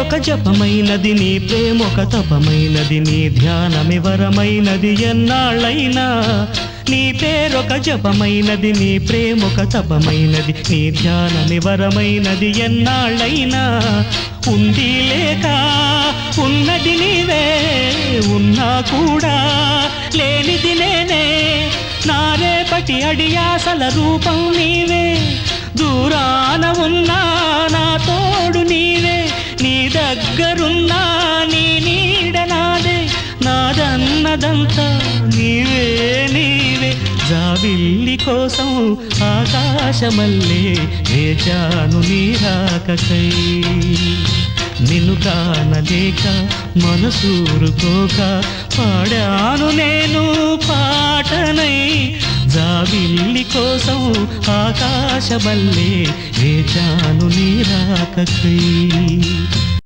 ఒక జపమైనది నీ ప్రేమొక తపమైనది నీ ధ్యానమివరమైనది ఎన్నాళ్ళైనా. నీ పేరొక జపమైనది నీ ప్రేమొక తపమైనది నీ ధ్యానమివరమైనది ఎన్నాళ్ళైనా. ఉంది లేక ఉన్నది నీవే ఉన్నా కూడా లేనిది నేనే. నా రేపటి అడియాసల రూపం నీవే. దూరాన ఉన్నా దగ్గరున్నా నీ నీడ నాదే నాదన్నదంతా నీవే నీవే. జాబిల్లి కోసం ఆకాశమల్లే వేచాను నీ రాకకై. నిన్ను కానలేక మనసూరుకోక పాడాను నేను పాటనై. జాబిల్లి కోసం ఆకాశమల్లే వేచాను నీ రాకకై.